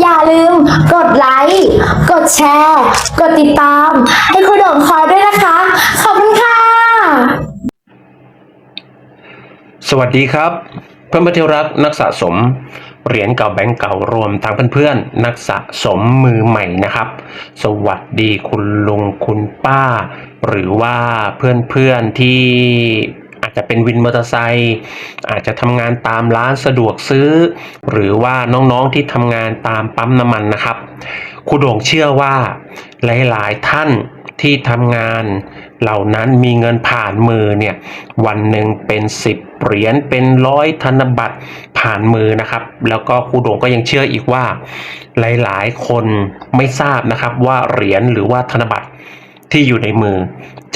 อย่าลืมกดไลค์ กดแชร์ กดติดตาม ให้คุณโด่งคอยด้วยนะคะ ขอบคุณค่ะ สวัสดีครับ เพื่อนๆที่รักนักสะสม เหรียญเก่าแบงก์เก่ารวมทางเพื่อนๆ นักสะสมมือใหม่นะครับ สวัสดีคุณลุงคุณป้า หรือว่าเพื่อนๆที่ อาจจะเป็นวินมอเตอร์ไซค์อาจจะทำงานตามร้านสะดวกซื้อ หรือว่าน้องๆที่ทำงานตามปั๊มน้ำมันนะครับครูโด่งเชื่อว่าหลายๆท่านที่ทำงานเหล่านั้นมีเงินผ่านมือเนี่ยวันหนึ่งเป็น 10 เหรียญเป็นร้อยธนบัตรผ่านมือนะครับ แล้วก็ครูโด่งก็ยังเชื่ออีกว่า หลายๆ คนไม่ทราบนะครับว่าเหรียญหรือว่าธนบัตร ที่อยู่ในมือ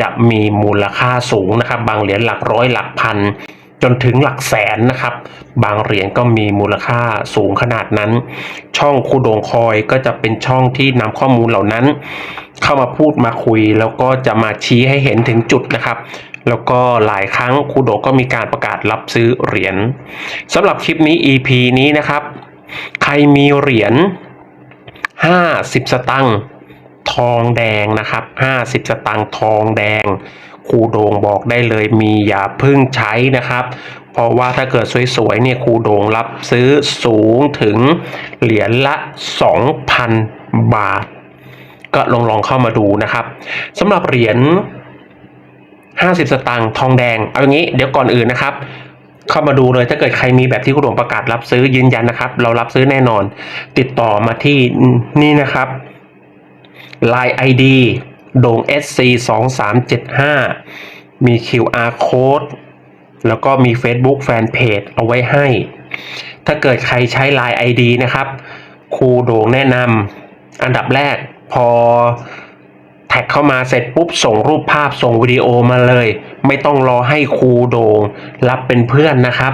จะมีมูลค่าสูงนะครับ บางเหรียญหลักร้อยหลักพัน จนถึงหลักแสนนะครับ บางเหรียญก็มีมูลค่าสูงขนาดนั้น ช่องคูโดงคอยก็จะเป็นช่องที่นำข้อมูลเหล่านั้น เข้ามาพูดมาคุย แล้วก็จะมาชี้ให้เห็นถึงจุดนะครับแล้วก็หลายครั้งคูโดก็มีการประกาศรับซื้อเหรียญสำหรับคลิปนี้ EP นี้นะครับ ใครมีเหรียญ 50 สตังค์ ทองแดงนะครับ 50 สตังค์ทองแดงครูโดงบอกได้เลยมีอย่าพึ่งใช้นะครับ เพราะว่าถ้าเกิดสวยๆเนี่ยครูโดงรับซื้อสูงถึงเหรียญละ 2,000 บาท ก็ลองลองเข้ามาดูนะครับสำหรับเหรียญ50 สตางค์ทองแดง เอาอย่างนี้เดี๋ยวก่อนอื่นนะครับ เข้ามาดูเลยถ้าเกิดใครมีแบบที่คุณหลวงประกาศรับซื้อยืนยันนะครับ เรารับซื้อแน่นอน ติดต่อมาที่นี่นะครับ Line ID โด่ง SC 2 3 7 5มี QR code แล้วก็มี Facebook Fanpage เอาไว้ให้ ถ้าเกิดใครใช้ Line ID นะครับ ครูโด่งแนะนำอันดับแรกพอแท็กเข้ามาเสร็จปุ๊บส่งรูปภาพส่งวิดีโอมาเลย ไม่ต้องรอให้ครูโด่งรับเป็นเพื่อนนะครับ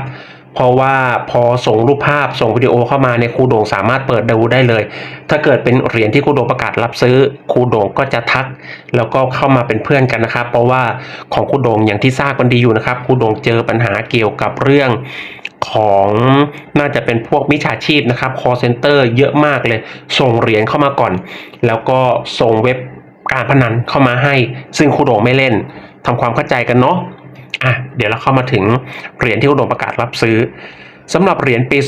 เพราะว่าพอส่งรูปภาพส่งวิดีโอเข้ามาในยครูโด่งสามารถเปิดดูได้เลย ถ้าเกิดเป็นเหรียญที่ครูโด่งประกาศรับซื้อครูโด่งก็จะทัก แล้วก็เข้ามาเป็นเพื่อนกันนะครับ เพราะว่าของครูโด่งอย่างที่ทราบกันดีอยู่นะครับครูโด่งเจอปัญหาเกี่ยวกับเรื่องของน่าจะเป็นพวกมิจฉาชีพนะครับ call center เยอะมากเลย ส่งเหรียญเข้ามาก่อน แล้วก็ส่งเว็บการพนันเข้ามาให้ ซึ่งครูโด่งไม่เล่นทำความเข้าใจกันเนาะ อะเดี๋ยวเราเข้ามาถึงเหรียญที่ครูโด่งประกาศรับซื้อสำหรับเหรียญปี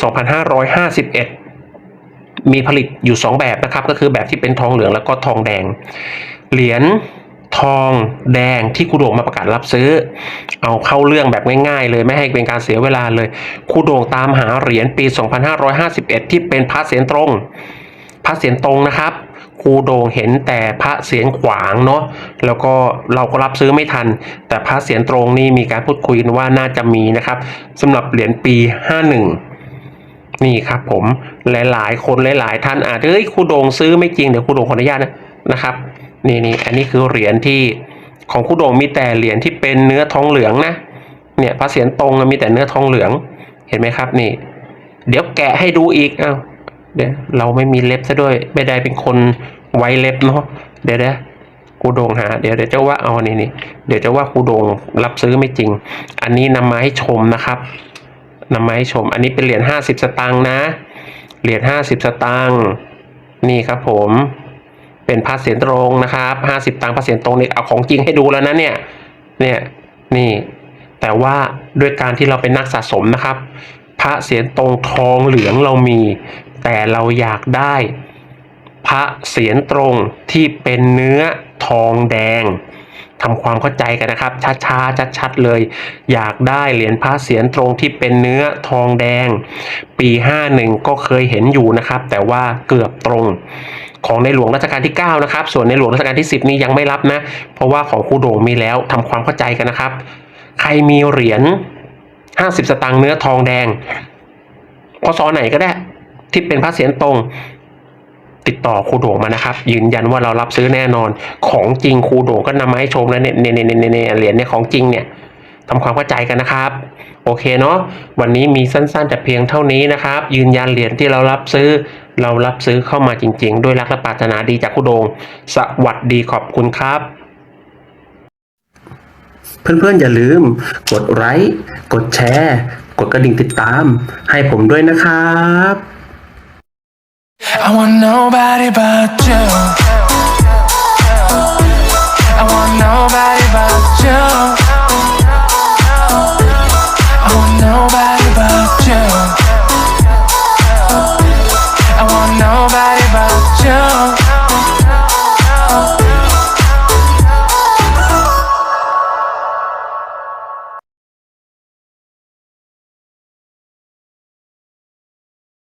2551 มีผลิตอยู่ 2 แบบนะครับ ก็คือแบบที่เป็นทองเหลืองแล้วก็ทองแดง เหรียญทองแดงที่คูโด่งมาประกาศรับซื้อ เอาเข้าเรื่องแบบง่ายๆ เลยไม่ให้เป็นการเสียเวลาเลยคูโด่งตามหาเหรียญปี 2551 ที่เป็นพระเสียนตรงพระเสียนตรงนะครับ ครูโด่งเห็นแต่พระเสียนขวางเนาะแล้วก็เราก็รับซื้อไม่ทัน แต่พระเสียนตรงนี่มีการพูดคุยกันว่าน่าจะมีนะครับสำหรับเหรียญปี 51 นี่ครับผมหลายๆ คนหลาย ๆ ท่านอาจเอ้ยครูโด่งซื้อไม่จริงเดี๋ยวครูโด่งขออนุญาตนะนะครับนี่นี่อันนี้คือเหรียญที่ของครูโด่งมีแต่เหรียญที่เป็นเนื้อทองเหลืองนะเนี่ยพระเศียรตรงมีแต่เนื้อทองเหลืองเห็นไหมครับนี่ เดี๋ยวแกะให้ดูอีกอ้าว เดี๋ยวเราไม่มีเล็บซะด้วย ไม่ได้เป็นคนไว้เล็บเนาะเดี๋ยวเดี๋ยวครูโดงหาเดี๋ยวเดี๋ยวจะว่าเอานี่นี่เดี๋ยวจะว่าครูโดงรับซื้อไม่จริง อันนี้นำมาให้ชมนะครับนำมาให้ชม อันนี้เป็นเหรียญห้าสิบสตางค์นะ เหรียญห้าสิบสตางค์นี่ครับผมเป็นพระเศียรตรงนะครับห้าสิบตังค์พระเศียรตรงนี่เอาของจริงให้ดูแล้วนะเนี่ยเนี่ยนี่แต่ว่าด้วยการที่เราเป็นนักสะสมนะครับ พระเศียรตรงทองเหลืองเรามี แต่เราอยากได้ พระเศียรตรงที่เป็นเนื้อทองแดงทำความเข้าใจกันนะครับช้าๆชัดๆเลย อยากได้เหรียญพระเศียรตรงที่เป็นเนื้อทองแดง ปี 51 ก็เคยเห็นอยู่นะครับ แต่ว่าเกือบตรงของในหลวงรัชกาลที่ 9 นะครับ ส่วนในหลวงรัชกาลที่ 10 นี่ยังไม่รับนะ เพราะว่าของครูโด่งมีแล้วทำความเข้าใจกันนะครับ ใครมีเหรียญ 50 สตางค์เนื้อทองแดงพศไหนก็ได้ ที่เป็นพระเศียรตรงติดต่อครูโด่งมานะครับ ยืนยันว่าเรารับซื้อแน่นอน ของจริงครูโด่งก็นำมาให้ชมแล้วเนี่ยเนี่ยเนี่ยเนี่ยเน่เหรียญเนี่ยของจริงเนี่ยทำความเข้าใจกันนะครับ โอเคเนาะวันนี้มีสั้นๆแต่เพียงเท่านี้นะครับ ยืนยันเหรียญที่เรารับซื้อ เรารับซื้อเข้ามาจริง ๆ ด้วยรักและปรารถนาดีจากครูโดง สวัสดีขอบคุณครับ เพื่อนๆอย่าลืม กดไลค์กดแชร์ กดกระดิ่งติดตาม ให้ผมด้วยนะครับ I want nobody but you.